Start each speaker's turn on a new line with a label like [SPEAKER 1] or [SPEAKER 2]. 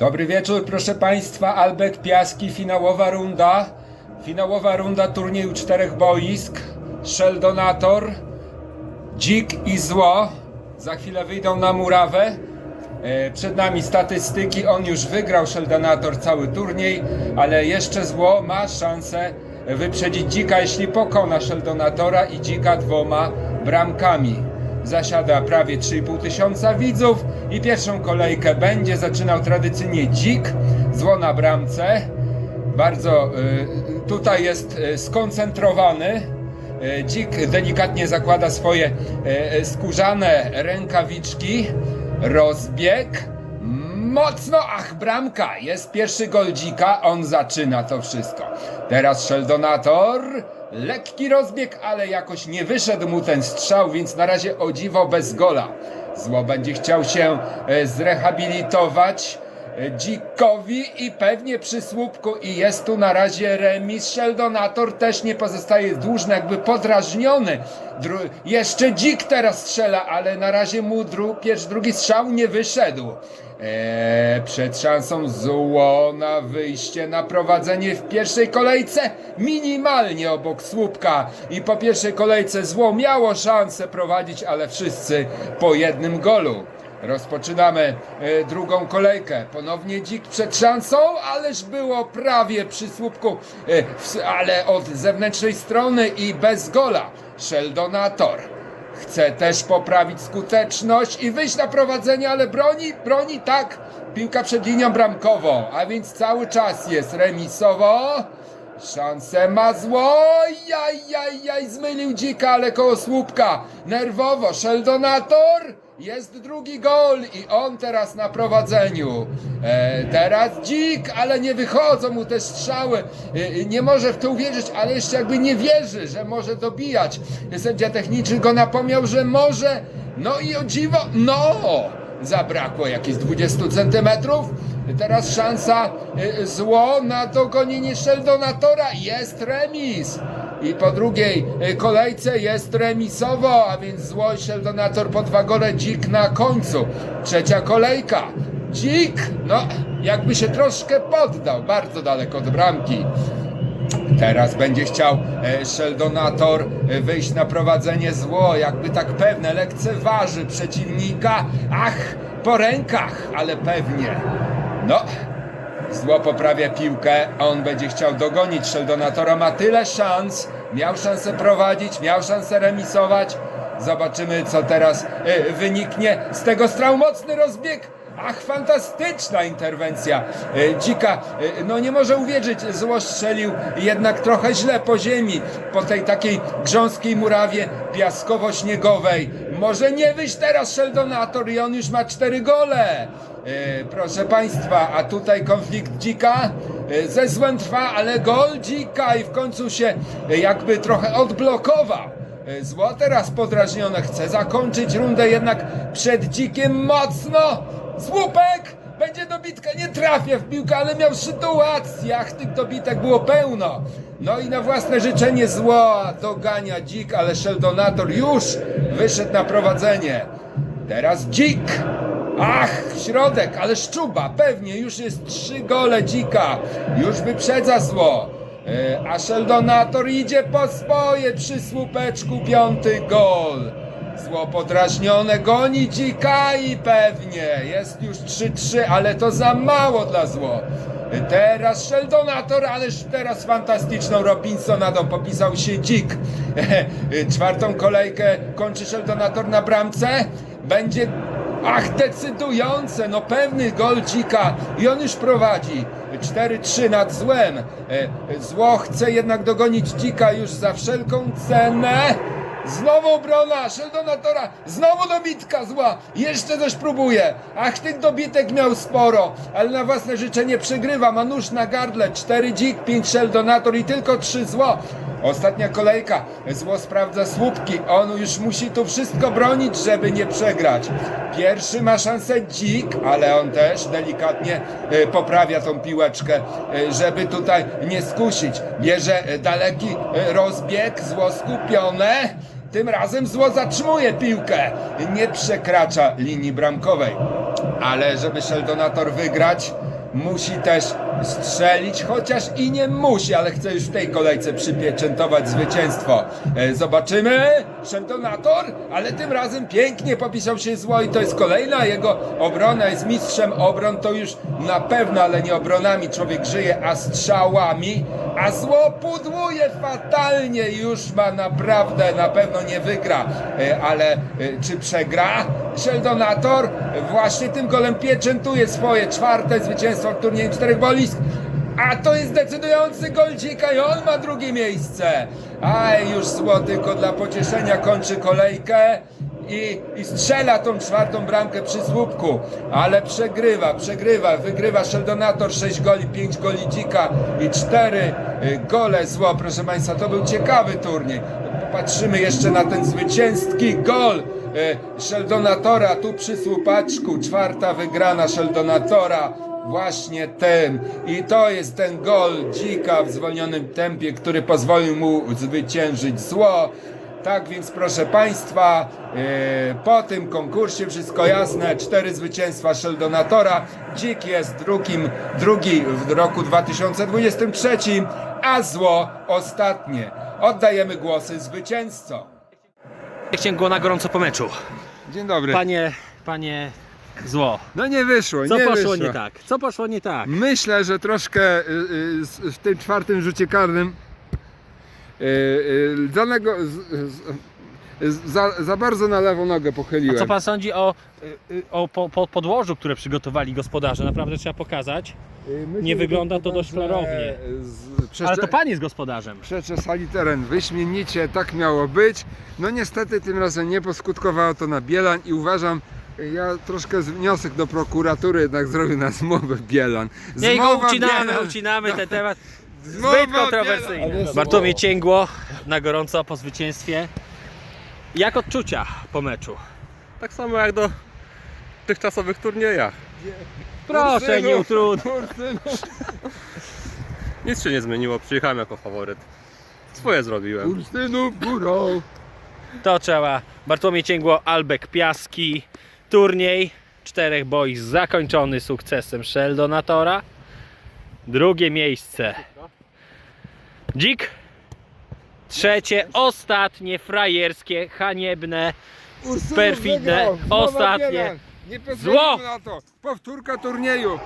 [SPEAKER 1] Dobry wieczór, proszę Państwa. Albert Piaski, finałowa runda. Finałowa runda turnieju czterech boisk. Sheldonator, Dzik i Zło. Za chwilę wyjdą na murawę. E, Przed nami statystyki. On już wygrał Sheldonator cały turniej, ale jeszcze Zło ma szansę wyprzedzić Dzika, jeśli pokona Sheldonatora i Dzika dwoma bramkami. Zasiada prawie 3,5 tysiąca widzów i pierwszą kolejkę będzie zaczynał tradycyjnie Dzik, Zło na bramce. Bardzo y, tutaj jest y, skoncentrowany. Y, Dzik delikatnie zakłada swoje skórzane rękawiczki. Rozbieg. Mocno, ach, bramka! Jest pierwszy gol dzika, on zaczyna to wszystko. Teraz Sheldonator. Lekki rozbieg, ale jakoś nie wyszedł mu ten strzał, więc na razie o dziwo bez gola. Zło będzie chciał się e, zrehabilitować dzikowi i pewnie przy słupku i jest tu na razie remis. Sheldonator też nie pozostaje dłużny, jakby podrażniony. Dru- jeszcze dzik teraz strzela, ale na razie mu dru- pierwszy, drugi strzał nie wyszedł. Eee, przed szansą zło na wyjście na prowadzenie w pierwszej kolejce minimalnie obok słupka i po pierwszej kolejce zło miało szansę prowadzić, ale wszyscy po jednym golu. Rozpoczynamy e, drugą kolejkę. Ponownie dzik przed szansą, ależ było prawie przy słupku, e, ale od zewnętrznej strony i bez gola. Sheldonator. Chce też poprawić skuteczność i wyjść na prowadzenie, ale broni, broni tak. Piłka przed linią bramkową, a więc cały czas jest remisowo. Szansę ma zło. Jaj, jaj, jaj, zmylił dzika, ale koło słupka. Nerwowo. Sheldonator. Jest drugi gol i on teraz na prowadzeniu. E, teraz dzik, ale nie wychodzą mu te strzały. E, e, nie może w to uwierzyć, ale jeszcze jakby nie wierzy, że może dobijać. Sędzia techniczny go napomniał, że może. No i o dziwo, no! Zabrakło jakieś 20 centymetrów. Teraz szansa y, zło na dogonienie Sheldonatora. Jest remis. I po drugiej y, kolejce jest remisowo, a więc zło i Sheldonator po dwa gole, dzik na końcu. Trzecia kolejka. Dzik, no jakby się troszkę poddał, bardzo daleko od bramki. Teraz będzie chciał e, Sheldonator e, wyjść na prowadzenie zło, jakby tak pewne, lekceważy przeciwnika. Ach, po rękach, ale pewnie. No, zło poprawia piłkę, on będzie chciał dogonić Sheldonatora, ma tyle szans, miał szansę prowadzić, miał szansę remisować. Zobaczymy, co teraz e, wyniknie z tego strzał. Mocny rozbieg. Ach, fantastyczna interwencja e, dzika. E, no nie może uwierzyć, zło strzelił jednak trochę źle po ziemi, po tej takiej grząskiej murawie piaskowo-śniegowej. Może nie wyjść teraz Sheldonator i on już ma cztery gole. E, proszę Państwa, a tutaj konflikt dzika e, ze złem trwa, ale gol dzika i w końcu się e, jakby trochę odblokował. Zło teraz podrażnione chce zakończyć rundę jednak przed dzikiem mocno. Słupek! Będzie dobitka, nie trafia w piłkę, ale miał sytuację. Ach, tych dobitek było pełno. No i na własne życzenie zło dogania dzik, ale Sheldonator już wyszedł na prowadzenie. Teraz dzik. Ach, środek, ale szczuba, pewnie już jest trzy gole dzika. Już wyprzedza zło. E, A Sheldonator idzie po swoje przy słupeczku piąty gol. Zło podrażnione goni dzika i pewnie jest już 3-3, ale to za mało dla zło. Teraz Sheldonator, ależ teraz fantastyczną Robinsonadą popisał się dzik. Czwartą kolejkę kończy Sheldonator na bramce. Będzie Ach, decydujące, no pewny gol dzika i on już prowadzi. 4-3 nad złem. E, Zło chce jednak dogonić dzika już za wszelką cenę. Znowu obrona Sheldonatora, znowu dobitka zła, jeszcze coś próbuje. Ach, tych dobitek miał sporo, ale na własne życzenie przegrywa, ma nóż na gardle, 4 dzik, 5 Sheldonator i tylko 3 zło. Ostatnia kolejka, zło sprawdza słupki, on już musi tu wszystko bronić, żeby nie przegrać. Pierwszy ma szansę dzik, ale on też delikatnie e, poprawia tą piłeczkę, e, żeby tutaj nie skusić. Bierze e, daleki rozbieg, zło skupione. Tym razem zło zatrzymuje piłkę, nie przekracza linii bramkowej. Ale żeby Sheldonator wygrać, musi też strzelić, chociaż i nie musi, ale chce już w tej kolejce przypieczętować zwycięstwo. E, Zobaczymy. Szeldonator, ale tym razem pięknie popisał się zło i to jest kolejna jego obrona. Jest mistrzem obron, to już na pewno, ale nie obronami człowiek żyje, a strzałami. A zło pudłuje fatalnie, już ma naprawdę, na pewno nie wygra, E, ale e, czy przegra? Szeldonator właśnie tym golem pieczętuje swoje czwarte zwycięstwo w turnieju czterech boisk. A to jest decydujący gol dzika i on ma drugie miejsce. A już zło tylko dla pocieszenia kończy kolejkę i, i strzela tą czwartą bramkę przy słupku, ale przegrywa, przegrywa, wygrywa Szeldonator 6 goli, 5 goli dzika i 4 gole zło. Proszę Państwa, to był ciekawy turniej. Popatrzymy jeszcze na ten zwycięski gol e, Szeldonatora tu przy słupaczku, czwarta wygrana Szeldonatora właśnie tym. I to jest ten gol dzika w zwolnionym tempie, który pozwolił mu zwyciężyć zło. Tak więc proszę Państwa, e, po tym konkursie wszystko jasne, cztery zwycięstwa Szeldonatora. Dzik jest drugim, drugi w roku 2023, a zło ostatnie. Oddajemy głosy zwycięzcom.
[SPEAKER 2] Księgło na gorąco po meczu.
[SPEAKER 1] Dzień dobry.
[SPEAKER 2] Panie, panie zło.
[SPEAKER 1] No nie wyszło,
[SPEAKER 2] Co
[SPEAKER 1] nie
[SPEAKER 2] poszło
[SPEAKER 1] wyszło.
[SPEAKER 2] nie tak? Co poszło nie tak?
[SPEAKER 1] Myślę, że troszkę y, y, z- w tym czwartym rzucie karnym y, y, danego, z, z, za, za bardzo na lewą nogę
[SPEAKER 2] A
[SPEAKER 1] pochyliłem.
[SPEAKER 2] co pan sądzi o, y, y, o po, po podłożu, które przygotowali gospodarze? Naprawdę trzeba pokazać.
[SPEAKER 1] Y, myślę,
[SPEAKER 2] nie wygląda to dość klarownie.
[SPEAKER 1] z- Przecze...
[SPEAKER 2] Ale to pan jest gospodarzem.
[SPEAKER 1] Przeczesali teren wyśmienicie, tak miało być. No niestety tym razem nie poskutkowało to na Bielan i uważam, ja troszkę z- wniosek do prokuratury jednak zrobił na zmowę Bielan.
[SPEAKER 2] Nie, go
[SPEAKER 1] Zmowa
[SPEAKER 2] ucinamy,
[SPEAKER 1] Bielan.
[SPEAKER 2] ucinamy ten temat. Zbyt kontrowersyjny. Bartłomiej Cięgło na gorąco po zwycięstwie. Jak odczucia po meczu?
[SPEAKER 3] Tak samo jak do dotychczasowych turniejach.
[SPEAKER 2] Proszę, nie utrudnij.
[SPEAKER 3] Nic się nie zmieniło, przyjechałem jako faworyt. Swoje zrobiłem.
[SPEAKER 1] Kursynu górą.
[SPEAKER 2] To trzeba. Bartłomiej Cięgło, Albek Piaski. Turniej czterech boisk zakończony sukcesem Sheldonatora. Drugie miejsce. Dzik. Trzecie, ostatnie, frajerskie, haniebne. Perfidne, ostatnie.
[SPEAKER 1] Nie
[SPEAKER 2] Zło.
[SPEAKER 1] na to. Powtórka turnieju.